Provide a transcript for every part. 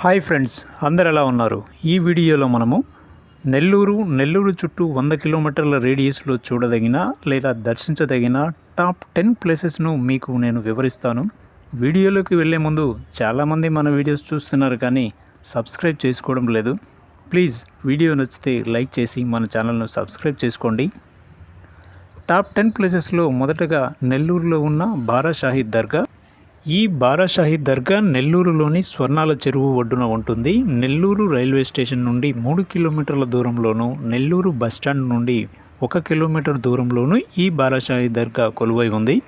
Hi friends అందరు ఎలా ఉన్నారు? ఈ వీడియోలో మనము నెల్లూరు నెల్లూరు చుట్టూ వంద కిలోమీటర్ల రేడియస్లో చూడదగిన లేదా దర్శించదగిన టాప్ టెన్ ప్లేసెస్ను మీకు నేను వివరిస్తాను. వీడియోలోకి వెళ్ళే ముందు చాలామంది మన వీడియోస్ చూస్తున్నారు కానీ సబ్స్క్రైబ్ చేసుకోవడం లేదు. ప్లీజ్ వీడియో నచ్చితే లైక్ చేసి మన ఛానల్ను సబ్స్క్రైబ్ చేసుకోండి. టాప్ టెన్ ప్లేసెస్లో మొదటగా నెల్లూరులో ఉన్న బారా షాహిద్ దర్గా ఈ బారాషాహి దర్గా నెల్లూరులోని స్వర్ణాల చెరువు ఒడ్డున ఉంటుంది. నెల్లూరు రైల్వే స్టేషన్ నుండి మూడు కిలోమీటర్ల దూరంలోనూ నెల్లూరు బస్టాండ్ నుండి ఒక కిలోమీటర్ దూరంలోనూ ఈ బారాషాహి దర్గా కొలువై ఉంది.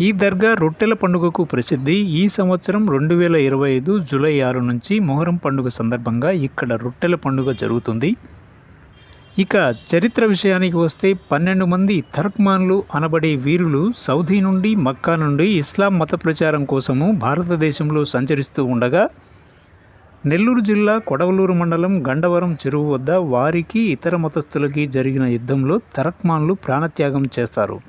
ఈ దర్గా రొట్టెల పండుగకు ప్రసిద్ధి. ఈ సంవత్సరం రెండు వేల ఇరవై ఐదు జూలై ఆరు నుంచి మొహరం పండుగ సందర్భంగా ఇక్కడ రొట్టెల పండుగ జరుగుతుంది. ఇక చరిత్ర విషయానికి వస్తే పన్నెండు మంది తర్క్మాన్లు అనబడే వీరులు సౌదీ నుండి మక్కా నుండి ఇస్లాం మత ప్రచారం కోసము భారతదేశంలో సంచరిస్తూ ఉండగా నెల్లూరు జిల్లా కొడవలూరు మండలం గండవరం చెరువు వద్ద వారికి ఇతర మతస్థులకి జరిగిన యుద్ధంలో తర్క్మాన్లు ప్రాణత్యాగం చేస్తారు.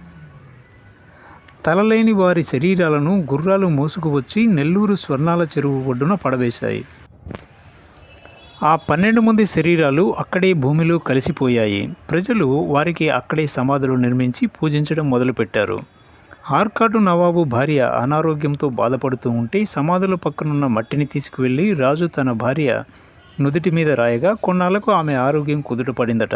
తలలేని వారి శరీరాలను గుర్రాలు మోసుకువచ్చి నెల్లూరు స్వర్ణాల చెరువు ఒడ్డున పడవేశాయి. ఆ పన్నెండు మంది శరీరాలు అక్కడే భూమిలో కలిసిపోయాయి. ప్రజలు వారికి అక్కడే సమాధులు నిర్మించి పూజించడం మొదలుపెట్టారు. ఆర్కాటు నవాబు భార్య అనారోగ్యంతో బాధపడుతూ ఉంటే సమాధుల పక్కనున్న మట్టిని తీసుకువెళ్ళి రాజు తన భార్య నుదుటి మీద రాయగా కొన్నాళ్ళకు ఆమె ఆరోగ్యం కుదుటపడిందట.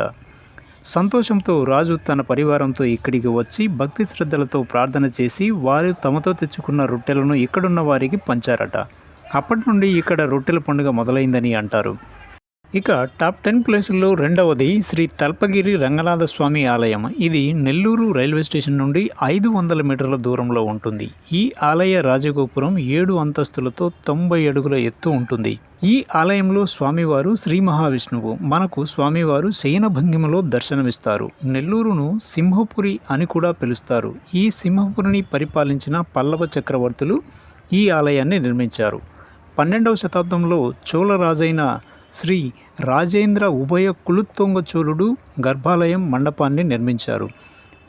సంతోషంతో రాజు తన పరివారంతో ఇక్కడికి వచ్చి భక్తి శ్రద్ధలతో ప్రార్థన చేసి వారు తమతో తెచ్చుకున్న రొట్టెలను ఇక్కడున్న వారికి పంచారట. అప్పటి నుండి ఇక్కడ రొట్టెల పండుగ మొదలైందని అంటారు. ఇక టాప్ టెన్ ప్లేసుల్లో రెండవది శ్రీ తల్పగిరి రంగనాథ స్వామి ఆలయం. ఇది నెల్లూరు రైల్వే స్టేషన్ నుండి ఐదు వందల మీటర్ల దూరంలో ఉంటుంది. ఈ ఆలయ రాజగోపురం ఏడు అంతస్తులతో తొంభై అడుగుల ఎత్తు ఉంటుంది. ఈ ఆలయంలో స్వామివారు శ్రీ మహావిష్ణువు. మనకు స్వామివారు శయన భంగిమలో దర్శనమిస్తారు. నెల్లూరును సింహపురి అని కూడా పిలుస్తారు. ఈ సింహపురిని పరిపాలించిన పల్లవ చక్రవర్తులు ఈ ఆలయాన్ని నిర్మించారు. పన్నెండవ శతాబ్దంలో చోళరాజైన శ్రీ రాజేంద్ర ఉభయ కులుత్తొంగ చోళుడు గర్భాలయం మండపాన్ని నిర్మించారు.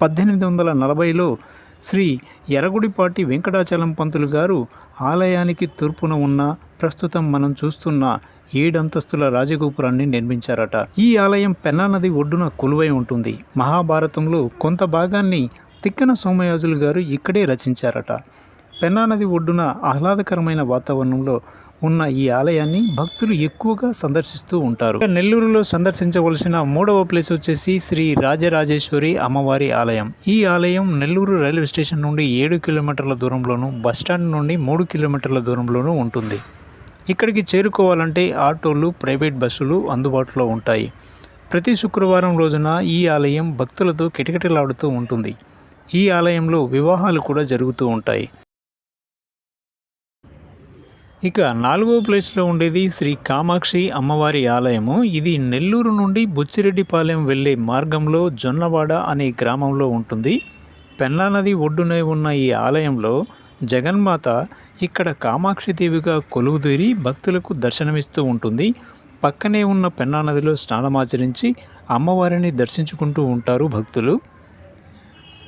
పద్దెనిమిది వందల నలభైలో శ్రీ ఎరగుడిపాటి వెంకటాచలం పంతులు గారు ఆలయానికి తూర్పున ఉన్న ప్రస్తుతం మనం చూస్తున్న ఏడంతస్తుల రాజగోపురాన్ని నిర్మించారట. ఈ ఆలయం పెన్నా నది ఒడ్డున కొలువై ఉంటుంది. మహాభారతంలో కొంత భాగాన్ని తిక్కన సోమయాజులు గారు ఇక్కడే రచించారట. పెన్నా నది ఒడ్డున ఆహ్లాదకరమైన వాతావరణంలో ఉన్న ఈ ఆలయాన్ని భక్తులు ఎక్కువగా సందర్శిస్తూ ఉంటారు. నెల్లూరులో సందర్శించవలసిన మూడవ ప్లేస్ వచ్చేసి శ్రీ రాజరాజేశ్వరి అమ్మవారి ఆలయం. ఈ ఆలయం నెల్లూరు రైల్వే స్టేషన్ నుండి ఏడు కిలోమీటర్ల దూరంలోను బస్టాండ్ నుండి మూడు కిలోమీటర్ల దూరంలోనూ ఉంటుంది. ఇక్కడికి చేరుకోవాలంటే ఆటోలు ప్రైవేట్ బస్సులు అందుబాటులో ఉంటాయి. ప్రతి శుక్రవారం రోజున ఈ ఆలయం భక్తులతో కిటకిటలాడుతూ ఉంటుంది. ఈ ఆలయంలో వివాహాలు కూడా జరుగుతూ ఉంటాయి. ఇక నాలుగో ప్లేస్లో ఉండేది శ్రీ కామాక్షి అమ్మవారి ఆలయము. ఇది నెల్లూరు నుండి బుచ్చిరెడ్డిపాలెం వెళ్ళే మార్గంలో జొన్నవాడ అనే గ్రామంలో ఉంటుంది. పెన్నా నది ఒడ్డునే ఉన్న ఈ ఆలయంలో జగన్మాత ఇక్కడ కామాక్షిదేవిగా కొలువుదీరి భక్తులకు దర్శనమిస్తూ ఉంటుంది. పక్కనే ఉన్న పెన్నా నదిలో స్నానమాచరించి అమ్మవారిని దర్శించుకుంటూ ఉంటారు భక్తులు.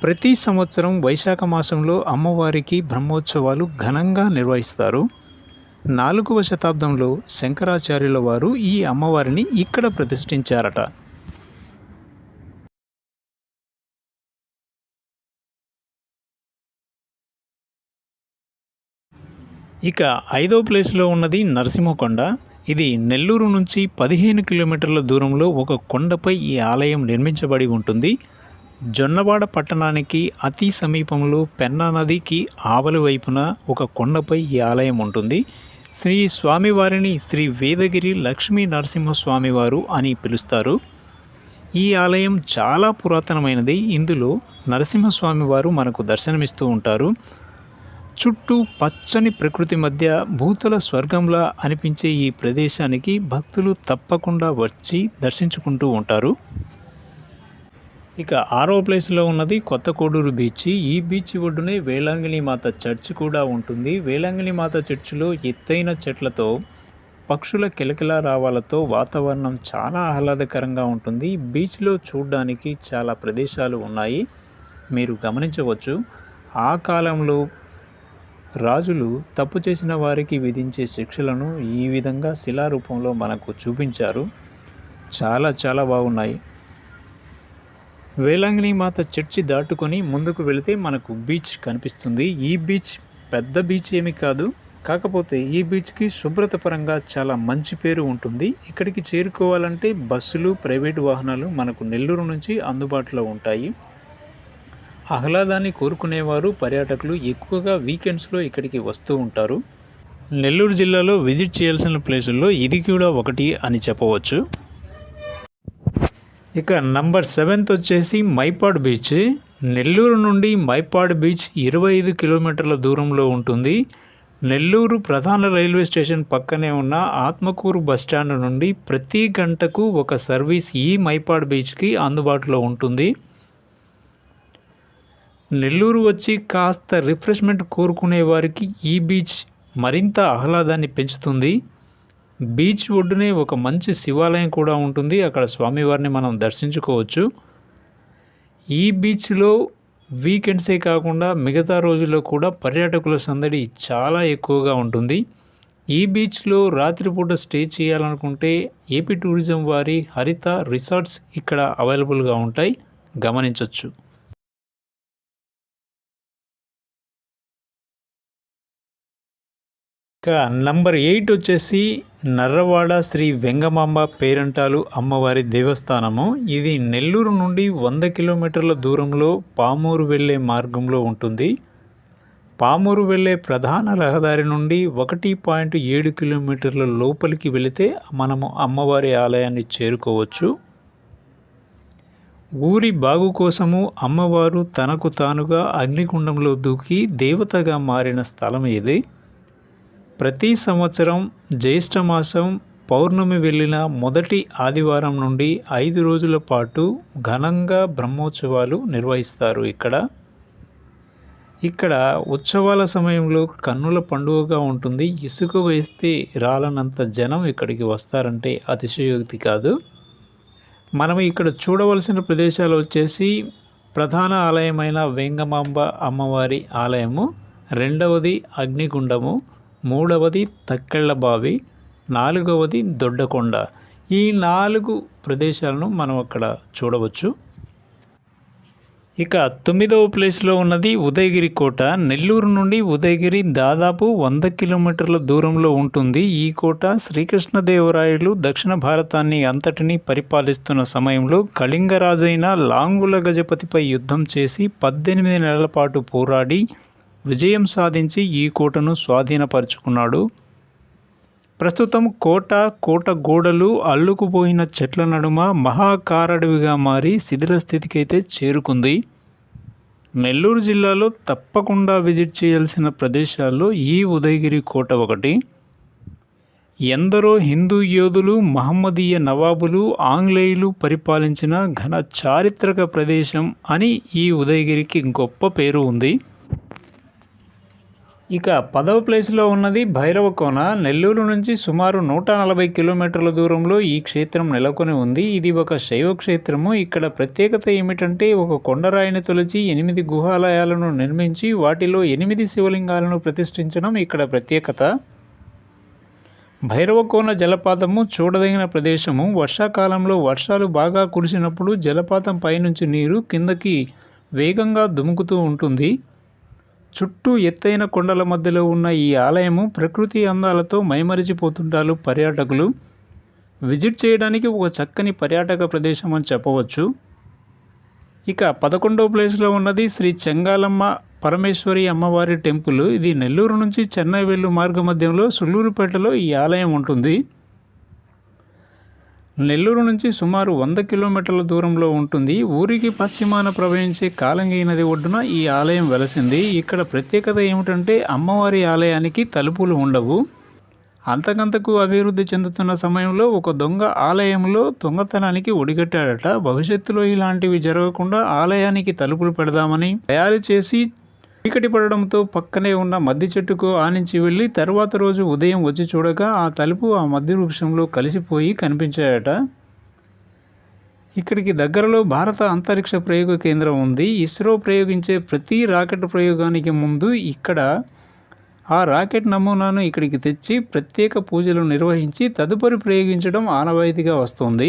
ప్రతి సంవత్సరం వైశాఖ మాసంలో అమ్మవారికి బ్రహ్మోత్సవాలు ఘనంగా నిర్వహిస్తారు. నాలుగవ శతాబ్దంలో శంకరాచార్యుల వారు ఈ అమ్మవారిని ఇక్కడ ప్రతిష్ఠించారట. ఇక ఐదో ప్లేస్లో ఉన్నది నరసింహకొండ. ఇది నెల్లూరు నుంచి పదిహేను కిలోమీటర్ల దూరంలో ఒక కొండపై ఈ ఆలయం నిర్మించబడి ఉంటుంది. జొన్నవాడ పట్టణానికి అతి సమీపంలో పెన్నా నదికి ఆవలి వైపున ఒక కొండపై ఈ ఆలయం ఉంటుంది. శ్రీ స్వామివారిని శ్రీ వేదగిరి లక్ష్మీ నరసింహస్వామివారు అని పిలుస్తారు. ఈ ఆలయం చాలా పురాతనమైనది. ఇందులో నరసింహస్వామివారు మనకు దర్శనమిస్తూ ఉంటారు. చుట్టూ పచ్చని ప్రకృతి మధ్య భూతల స్వర్గంలా అనిపించే ఈ ప్రదేశానికి భక్తులు తప్పకుండా వచ్చి దర్శించుకుంటూ ఉంటారు. ఇక ఆరో ప్లేస్లో ఉన్నది కొత్త కోడూరు బీచ్. ఈ బీచ్ ఒడ్డునే వేలాంగిణి మాత చర్చ్ కూడా ఉంటుంది. వేలాంగిణి మాత చర్చిలో ఎత్తైన చెట్లతో పక్షుల కిలకిల రావాలతో వాతావరణం చాలా ఆహ్లాదకరంగా ఉంటుంది. బీచ్లో చూడడానికి చాలా ప్రదేశాలు ఉన్నాయి. మీరు గమనించవచ్చు ఆ కాలంలో రాజులు తప్పు చేసిన వారికి విధించే శిక్షలను ఈ విధంగా శిలారూపంలో మనకు చూపించారు. చాలా చాలా బాగున్నాయి. వేలాంగిని మాత చర్చి దాటుకొని ముందుకు వెళితే మనకు బీచ్ కనిపిస్తుంది. ఈ బీచ్ పెద్ద బీచ్ ఏమి కాదు. కాకపోతే ఈ బీచ్కి శుభ్రత పరంగా చాలా మంచి పేరు ఉంటుంది. ఇక్కడికి చేరుకోవాలంటే బస్సులు ప్రైవేటు వాహనాలు మనకు నెల్లూరు నుంచి అందుబాటులో ఉంటాయి. ఆహ్లాదాన్ని కోరుకునేవారు పర్యాటకులు ఎక్కువగా వీకెండ్స్లో ఇక్కడికి వస్తూ ఉంటారు. నెల్లూరు జిల్లాలో విజిట్ చేయాల్సిన ప్లేసుల్లో ఇది కూడా ఒకటి అని చెప్పవచ్చు. ఇక నంబర్ సెవెంత్ వచ్చేసి మైపాడ్ బీచ్. నెల్లూరు నుండి మైపాడ్ బీచ్ ఇరవై ఐదు కిలోమీటర్ల దూరంలో ఉంటుంది. నెల్లూరు ప్రధాన రైల్వే స్టేషన్ పక్కనే ఉన్న ఆత్మకూరు బస్టాండ్ నుండి ప్రతి గంటకు ఒక సర్వీస్ ఈ మైపాడ్ బీచ్కి అందుబాటులో ఉంటుంది. నెల్లూరు వచ్చి కాస్త రిఫ్రెష్మెంట్ కోరుకునే వారికి ఈ బీచ్ మరింత ఆహ్లాదాన్ని పెంచుతుంది. బీచ్ ఒడ్డునే ఒక మంచి శివాలయం కూడా ఉంటుంది. అక్కడ స్వామివారిని మనం దర్శించుకోవచ్చు. ఈ బీచ్లో వీకెండ్సే కాకుండా మిగతా రోజుల్లో కూడా పర్యాటకుల సందడి చాలా ఎక్కువగా ఉంటుంది. ఈ బీచ్లో రాత్రిపూట స్టే చేయాలనుకుంటే ఏపీ టూరిజం వారి హరిత రిసార్ట్స్ ఇక్కడ అవైలబుల్గా ఉంటాయి. గమనించవచ్చు ఇక నంబర్ ఎయిట్ వచ్చేసి నర్రవాడ శ్రీ వెంగమాంబ పేరంటాలు అమ్మవారి దేవస్థానము. ఇది నెల్లూరు నుండి వంద కిలోమీటర్ల దూరంలో పామూరు వెళ్ళే మార్గంలో ఉంటుంది. పామూరు వెళ్ళే ప్రధాన రహదారి నుండి ఒకటి పాయింట్ ఏడు కిలోమీటర్ల లోపలికి వెళితే మనము అమ్మవారి ఆలయాన్ని చేరుకోవచ్చు. ఊరి బాగు కోసము అమ్మవారు తనకు తానుగా అగ్నికుండంలో దూకి దేవతగా మారిన స్థలం ఇది ప్రతి సంవత్సరం జ్యేష్ఠ మాసం పౌర్ణమి వెళ్ళిన మొదటి ఆదివారం నుండి ఐదు రోజుల పాటు ఘనంగా బ్రహ్మోత్సవాలు నిర్వహిస్తారు ఇక్కడ. ఇక్కడ ఉత్సవాల సమయంలో కన్నుల పండుగగా ఉంటుంది. ఇసుక వేస్తే రాలనంత జనం ఇక్కడికి వస్తారంటే అతిశయోక్తి కాదు. మనం ఇక్కడ చూడవలసిన ప్రదేశాలు వచ్చేసి ప్రధాన ఆలయమైన వేంగమాంబ అమ్మవారి ఆలయము రెండవది అగ్నిగుండము మూడవది తక్కెళ్ళ బావి నాలుగవది దొడ్డకొండ. ఈ నాలుగు ప్రదేశాలను మనం అక్కడ చూడవచ్చు. ఇక తొమ్మిదవ ప్లేస్లో ఉన్నది ఉదయగిరి కోట. నెల్లూరు నుండి ఉదయగిరి దాదాపు వంద కిలోమీటర్ల దూరంలో ఉంటుంది. ఈ కోట శ్రీకృష్ణదేవరాయలు దక్షిణ భారతాన్ని అంతటిని పరిపాలిస్తున్న సమయంలో కళింగరాజైన లాంగుల గజపతిపై యుద్ధం చేసి పద్దెనిమిది నెలల పాటు పోరాడి విజయం సాధించి ఈ కోటను స్వాధీనపరుచుకున్నాడు. ప్రస్తుతం కోట కోట గోడలు అల్లుకుపోయిన చెట్ల నడుమ మహాకారడవిగా మారి శిథిల స్థితికైతే చేరుకుంది. నెల్లూరు జిల్లాలో తప్పకుండా విజిట్ చేయాల్సిన ప్రదేశాల్లో ఈ ఉదయగిరి కోట ఒకటి. ఎందరో హిందూ యోధులు మహమ్మదీయ నవాబులు ఆంగ్లేయులు పరిపాలించిన ఘన చారిత్రక ప్రదేశం అని ఈ ఉదయగిరికి గొప్ప పేరు ఉంది. ఇక పదవ ప్లేస్లో ఉన్నది భైరవకోన నెల్లూరు నుంచి సుమారు నూట నలభై కిలోమీటర్ల దూరంలో ఈ క్షేత్రం నెలకొని ఉంది. ఇది ఒక శైవ క్షేత్రము. ఇక్కడ ప్రత్యేకత ఏమిటంటే ఒక కొండరాయిని తొలిచి ఎనిమిది గుహాలయాలను నిర్మించి వాటిలో ఎనిమిది శివలింగాలను ప్రతిష్ఠించడం ఇక్కడ ప్రత్యేకత. భైరవకోన జలపాతము చూడదగిన ప్రదేశము. వర్షాకాలంలో వర్షాలు బాగా కురిసినప్పుడు జలపాతం పైనుంచి నీరు కిందకి వేగంగా దుముకుతూ ఉంటుంది. చుట్టూ ఎత్తైన కొండల మధ్యలో ఉన్న ఈ ఆలయము ప్రకృతి అందాలతో మైమరిచిపోతుంటారు పర్యాటకులు. విజిట్ చేయడానికి ఒక చక్కని పర్యాటక ప్రదేశం అని చెప్పవచ్చు. ఇక పదకొండవ ప్లేస్లో ఉన్నది శ్రీ చెంగాలమ్మ పరమేశ్వరి అమ్మవారి టెంపుల్. ఇది నెల్లూరు నుంచి చెన్నై వెళ్ళు మార్గ మధ్యంలో సుళ్ళూరుపేటలో ఈ ఆలయం ఉంటుంది. నెల్లూరు నుంచి సుమారు వంద కిలోమీటర్ల దూరంలో ఉంటుంది. ఊరికి పశ్చిమాన ప్రవహించే కాలంగి నది ఒడ్డున ఈ ఆలయం వెలసింది. ఇక్కడ ప్రత్యేకత ఏమిటంటే అమ్మవారి ఆలయానికి తలుపులు ఉండవు. అంతకంతకు అభివృద్ధి చెందుతున్న సమయంలో ఒక దొంగ ఆలయంలో దొంగతనానికి ఒడిగట్టాడట. భవిష్యత్తులో ఇలాంటివి జరగకుండా ఆలయానికి తలుపులు పెడదామని తయారు చేసి చీకటి పడడంతో పక్కనే ఉన్న మద్ది చెట్టుకు ఆనించి వెళ్ళి తర్వాత రోజు ఉదయం వచ్చి చూడగా ఆ తలుపు ఆ మద్ది వృక్షంలో కలిసిపోయి కనిపించాయట. ఇక్కడికి దగ్గరలో భారత అంతరిక్ష ప్రయోగ కేంద్రం ఉంది. ఇస్రో ప్రయోగించే ప్రతి రాకెట్ ప్రయోగానికి ముందు ఇక్కడ ఆ రాకెట్ నమూనాను ఇక్కడికి తెచ్చి ప్రత్యేక పూజలు నిర్వహించి తదుపరి ప్రయోగించడం ఆనవాయితీగా వస్తుంది.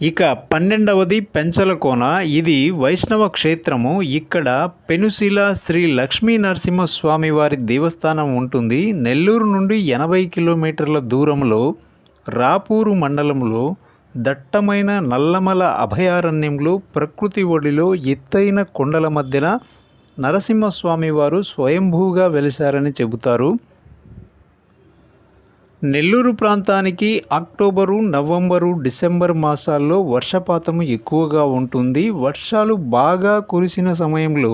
ఇక పన్నెండవది పెంచలకోన ఇది వైష్ణవ క్షేత్రము. ఇక్కడ పెనుశిల శ్రీ లక్ష్మీ నరసింహస్వామి వారి దేవస్థానం ఉంటుంది. నెల్లూరు నుండి ఎనభై కిలోమీటర్ల దూరంలో రాపూరు మండలంలో దట్టమైన నల్లమల అభయారణ్యంలో ప్రకృతి ఒడిలో ఎత్తైన కొండల మధ్యన నరసింహస్వామి వారు స్వయంభూగా వెలిశారని చెబుతారు. నెల్లూరు ప్రాంతానికి అక్టోబరు నవంబరు డిసెంబర్ మాసాల్లో వర్షపాతం ఎక్కువగా ఉంటుంది. వర్షాలు బాగా కురిసిన సమయంలో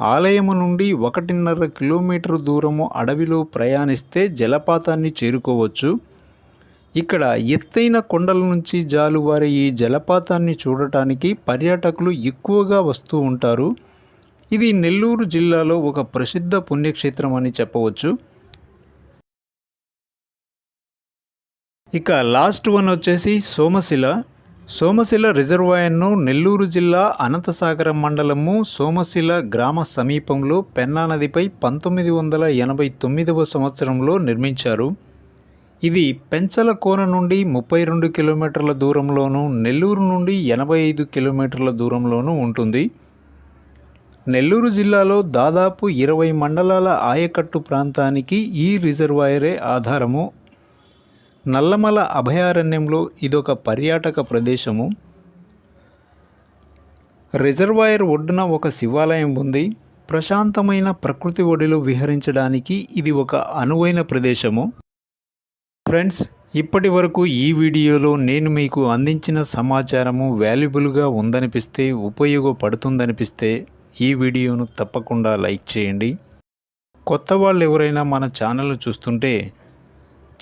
ఆలయము నుండి ఒకటిన్నర కిలోమీటర్ దూరము అడవిలో ప్రయాణిస్తే జలపాతాన్ని చేరుకోవచ్చు. ఇక్కడ ఎత్తైన కొండల నుంచి జాలువారే ఈ జలపాతాన్ని చూడటానికి పర్యాటకులు ఎక్కువగా వస్తూ ఉంటారు. ఇది నెల్లూరు జిల్లాలో ఒక ప్రసిద్ధ పుణ్యక్షేత్రం అని చెప్పవచ్చు. ఇక లాస్ట్ వన్ వచ్చేసి సోమశిల. సోమశిల రిజర్వాయర్ను నెల్లూరు జిల్లా అనంతసాగరం మండలము సోమశిల గ్రామ సమీపంలో పెన్నా నదిపై పంతొమ్మిది వందల ఎనభై తొమ్మిదవ సంవత్సరంలో నిర్మించారు. ఇది పెంచల కోన నుండి ముప్పై రెండు కిలోమీటర్ల దూరంలోనూ నెల్లూరు నుండి ఎనభై ఐదు కిలోమీటర్ల దూరంలోనూ ఉంటుంది. నెల్లూరు జిల్లాలో దాదాపు ఇరవై మండలాల ఆయకట్టు ప్రాంతానికి ఈ రిజర్వాయరే ఆధారము. నల్లమల అభయారణ్యంలో ఇదొక పర్యాటక ప్రదేశము. రిజర్వాయర్ ఒడ్డున ఒక శివాలయం ఉంది. ప్రశాంతమైన ప్రకృతి ఒడిలో విహరించడానికి ఇది ఒక అనువైన ప్రదేశము. ఫ్రెండ్స్ ఇప్పటి వరకు ఈ వీడియోలో నేను మీకు అందించిన సమాచారము వాల్యుబుల్గా ఉందనిపిస్తే ఉపయోగపడుతుందనిపిస్తే ఈ వీడియోను తప్పకుండా లైక్ చేయండి. కొత్త వాళ్ళు ఎవరైనా మన ఛానల్ చూస్తుంటే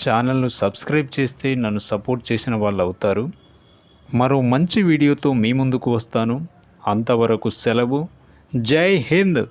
ఛానల్ను సబ్స్క్రైబ్ చేస్తే నన్ను సపోర్ట్ చేసిన వాళ్ళు అవుతారు. మరో మంచి వీడియోతో మీ ముందుకు వస్తాను. అంతవరకు సెలవు. జై హింద్!